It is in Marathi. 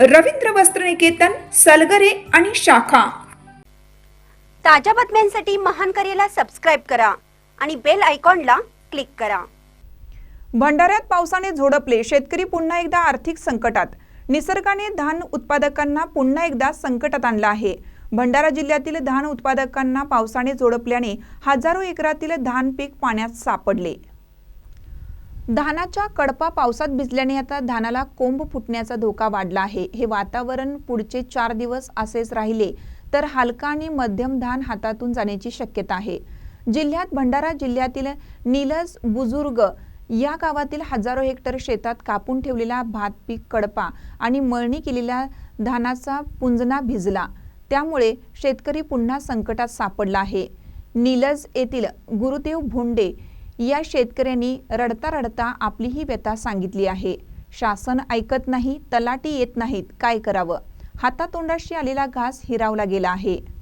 रवींद्र वस्त्रनिकेतन सलगरे आणि शाखा. ताज्या बातम्यांसाठी महान करेला सबस्क्राईब करा आणि बेल आयकॉनला क्लिक करा. भंडाऱ्यात पावसाने झोडपले. शेतकरी पुन्हा एकदा आर्थिक संकटात. निसर्गाने धान उत्पादकांना पुन्हा एकदा संकटात आणलं आहे. भंडारा जिल्ह्यातील धान उत्पादकांना पावसाने झोडपल्याने हजारो एकरातील धान पीक पाण्यात सापडले. धानाच्या कडपा पावसात भिजल्याने आता धानाला कोंब फुटण्याचा धोका वाढला आहे. हे वातावरण पुढचे चार दिवस असेच राहिले तर हलका आणि मध्यम धान हातातून जाण्याची शक्यता आहे. जिल्ह्यात भंडारा जिल्ह्यातील निलज बुजुर्ग या गावातील हजारो हेक्टर शेतात कापून ठेवलेला भात पीक कडपा आणि मळणी केलेल्या धानाचा पुंजना भिजला. त्यामुळे शेतकरी पुन्हा संकटात सापडला आहे. निलज येथील गुरुदेव भोंडे या शेतकऱ्यांनी रडता रडता आपली ही व्यथा सांगितली आहे. शासन ऐकत नाही तलाटी येत नाहीत. काय करावं? हातातोंडाशी आलेला घास हिरावला गेला आहे.